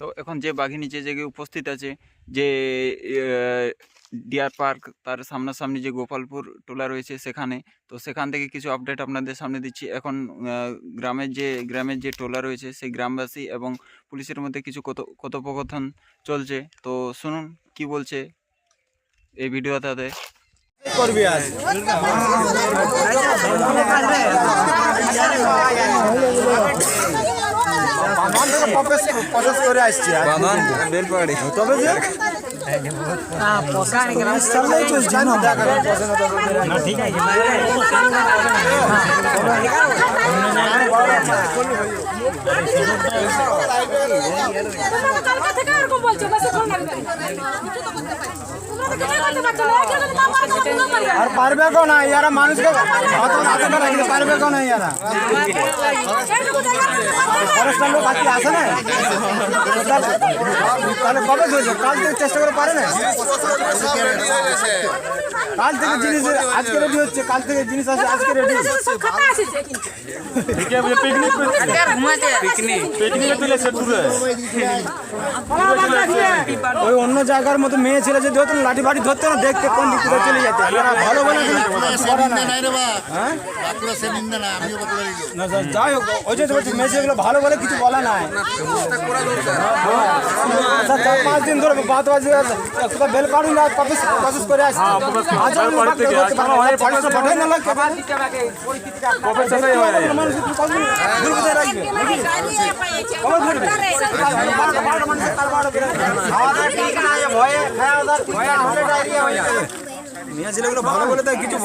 তো এখন যে বাঘিনী যে জায়গায় উপস্থিত আছে যে ডিয়ার পার্ক তার সামনাসামনি যে গোপালপুর টোলা রয়েছে সেখানে তো সেখান থেকে কিছু আপডেট আপনাদের সামনে দিচ্ছি এখন গ্রামের যে গ্রামের যে টোলা রয়েছে সেই গ্রামবাসী এবং পুলিশের মধ্যে কিছু কত কথোপকথন চলছে তো শুনুন কি বলছে এই ভিডিওটাতে করবি আজ করে আসছি। তবে যে। আর পারবে কেউ না ইয়ারা মানুষকে পারবে কেউ না ইয়ারা এইটুকু জায়গা থেকে পারবে না। ফরেস্টার লোক আসে না? তাহলে কবে ধরছো কাল থেকে চেষ্টা করে পারে না? কাল থেকে জিনিস আজকে রেডি হচ্ছে কাল থেকে জিনিস আসে আজকে রেডি সব খাতা আসছে কিন্তু। ওই অন্য জায়গার মতো মেয়ে ছেলে যদি হতো না, লাঠি বাড়ি ধরতো না দেখতে কোন দিক থেকে চলে যেত। ভালো বলে না হ্যাঁ? যাই হোক ওই যে বলছি মেয়ে ছেলেগুলো ভালো বলে কিছু বলা নাই। চার পাঁচ দিন ধরে বাদ বাজি বেল প্রসেস করে আসছে আজ আমি বাড়িতে করতে পারব না, ফরেস্ট পাঠাই না কিছু